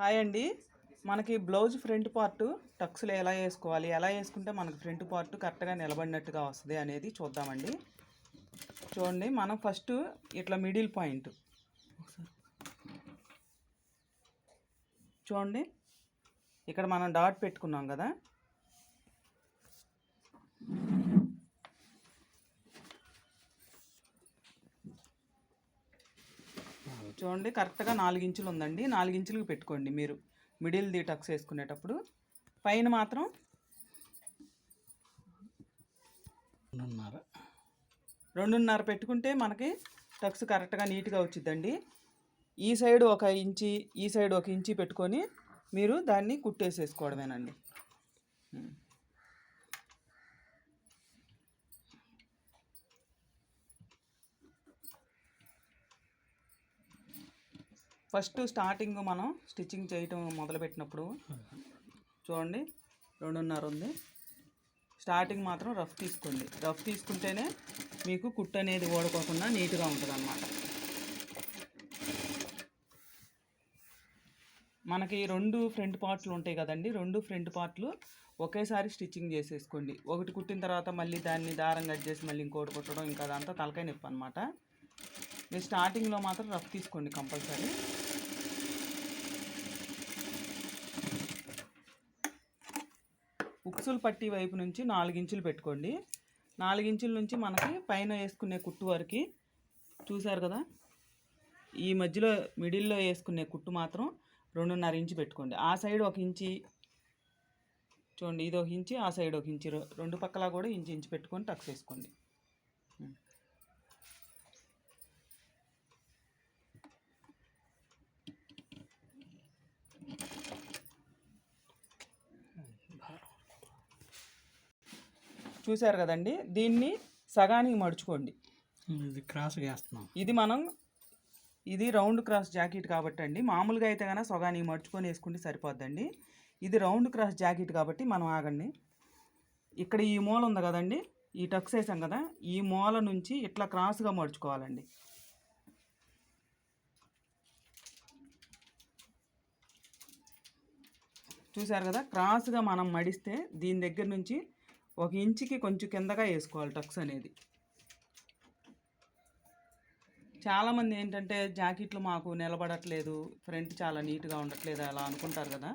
Hi అండి. మనకి blouse front part టక్స్లో ఎలా వేసుకోవాలి? ఎలా వేసుకుంటే మనకి ఫ్రంట్ పార్ట్ కరెక్ట్గా నిలబడినట్టుగా వస్తుంది అనేది చూద్దామండి. చూడండి మనం ఫస్ట్ ఇట్లా మిడిల్ పాయింట్. చూడండి ఇక్కడ మనం డాట్ పెట్టుకున్నాం కదా. చూడండి కరెక్ట్గా నాలుగు ఇంచులు ఉందండి నాలుగు ఇంచులకు పెట్టుకోండి మీరు. మిడిల్ది టక్స్ వేసుకునేటప్పుడు. పైన మాత్రం రెండున్నర. రెండున్నర పెట్టుకుంటే మనకి టక్స్ కరెక్ట్గా నీట్గా వచ్చిద్దండి. ఈ సైడ్ ఒక ఇంచి ఈ సైడ్ ఒక ఇంచి పెట్టుకొని మీరు దాన్ని కుట్టేసేసుకోవడమేనండి. ఫస్ట్ స్టార్టింగ్ మనం స్టిచ్చింగ్ చేయటం మొదలుపెట్టినప్పుడు చూడండి రెండున్నర ఉంది. స్టార్టింగ్ మాత్రం రఫ్ తీసుకోండి. రఫ్ తీసుకుంటేనే మీకు కుట్టు అనేది ఓడుకోకుండా నీట్గా ఉంటుంది అన్నమాట మనకి రెండు ఫ్రంట్ పార్ట్లు ఉంటాయి కదండి రెండు ఫ్రంట్ పార్ట్లు ఒకేసారి స్టిచ్చింగ్ చేసేసుకోండి. ఒకటి కుట్టిన తర్వాత మళ్ళీ దాన్ని దారం కట్ చేసి మళ్ళీ ఇంకోటి కుట్టడం ఇంకా అదంతా తలకాయ నొప్పి అనమాట మీరు స్టార్టింగ్లో మాత్రం రఫ్ తీసుకోండి కంపల్సరీ ఉక్సులు పట్టి వైపు నుంచి నాలుగించులు పెట్టుకోండి. నాలుగించుల నుంచి మనకి పైన వేసుకునే కుట్టు వరకు చూసారు కదా? ఈ మధ్యలో మిడిల్లో వేసుకునే కుట్టు మాత్రం రెండున్నర ఇంచు పెట్టుకోండి. ఆ సైడ్ ఒక ఇంచి చూడండి ఇది ఒక ఇంచి ఆ సైడ్ ఒక ఇంచి రెండు పక్కల కూడా ఇంచి ఇంచి పెట్టుకొని టక్స్ వేసుకోండి. చూశారు కదండి దీన్ని సగానికి మడుచుకోండి. ఇది క్రాస్గా వేస్తున్నాం ఇది మనం ఇది రౌండ్ క్రాస్ జాకెట్ కాబట్టి అండి మామూలుగా అయితే కనుక సగానికి మడుచుకొని వేసుకుంటే సరిపోద్దండి. ఇది రౌండ్ క్రాస్ జాకెట్ కాబట్టి మనం ఆగండి. ఇక్కడ ఈ మూల ఉంది కదండి ఈ టక్స్ వేసాం కదా ఈ మూల నుంచి ఇట్లా క్రాస్గా మడుచుకోవాలండి. చూసారు కదా క్రాస్గా మనం మడిస్తే దీని దగ్గర నుంచి ఒక ఇంచుకి కొంచెం కిందగా వేసుకోవాలి టక్స్ అనేది. చాలామంది ఏంటంటే జాకెట్లు మాకు నిలబడట్లేదు ఫ్రంట్ చాలా నీట్గా ఉండట్లేదు అలా అనుకుంటారు కదా.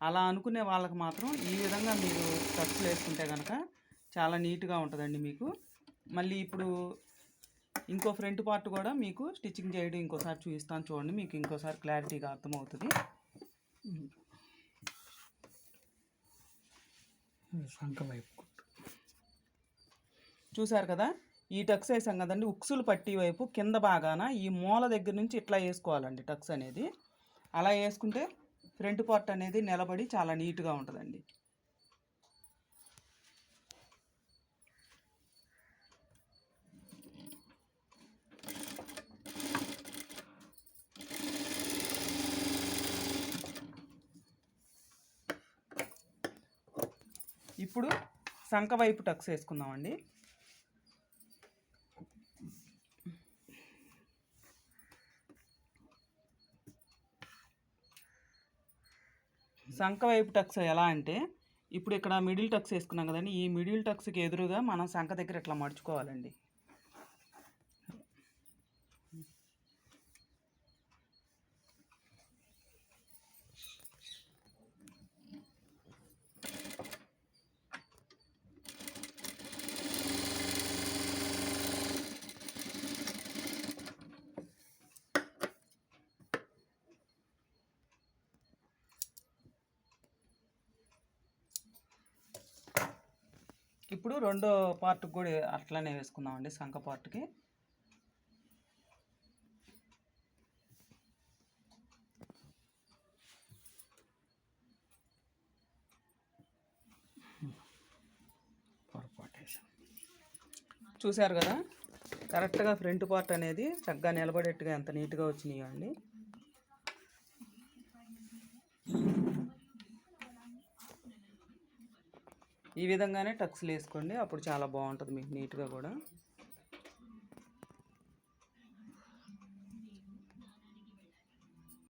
అలా అనుకునే వాళ్ళకి మాత్రం ఈ విధంగా మీరు టక్స్లు వేసుకుంటే కనుక చాలా నీట్గా ఉంటుందండి మీకు. మళ్ళీ ఇప్పుడు ఇంకో ఫ్రంట్ పార్ట్ కూడా మీకు స్టిచ్చింగ్ చేయడం ఇంకోసారి చూపిస్తాను చూడండి మీకు ఇంకోసారి క్లారిటీగా అర్థమవుతుంది. ఇది వైపు చూశారు కదా? ఈ టక్స్ వేసాం కదండి. ఉక్సులు పట్టి వైపు కింద భాగాన ఈ మూల దగ్గర నుంచి ఇట్లా వేసుకోవాలండి టక్స్ అనేది. అలా వేసుకుంటే ఫ్రంట్ పార్ట్ అనేది నిలబడి చాలా నీట్గా ఉంటుందండి. ఇప్పుడు సంఖ వైపు టక్స్ వేసుకుందామండి. సంఖ వైపు టక్స్ ఎలా అంటే ఇప్పుడు ఇక్కడ మిడిల్ టక్స్ వేసుకున్నాం కదండి ఈ మిడిల్ టక్స్కి ఎదురుగా మనం సంఖ దగ్గర ఇట్లా మడుచుకోవాలండి? ఇప్పుడు రెండో పార్ట్కి కూడా అట్లనే వేసుకుందామండి సంఖ పార్ట్కి. చూశారు కదా? కరెక్ట్గా ఫ్రంట్ పార్ట్ అనేది చక్కగా నిలబడేట్టుగా ఎంత నీట్గా వచ్చినాయో అండి. ఈ విధంగానే టక్స్లు వేసుకోండి. అప్పుడు చాలా బాగుంటుంది మీకు నీట్గా కూడా.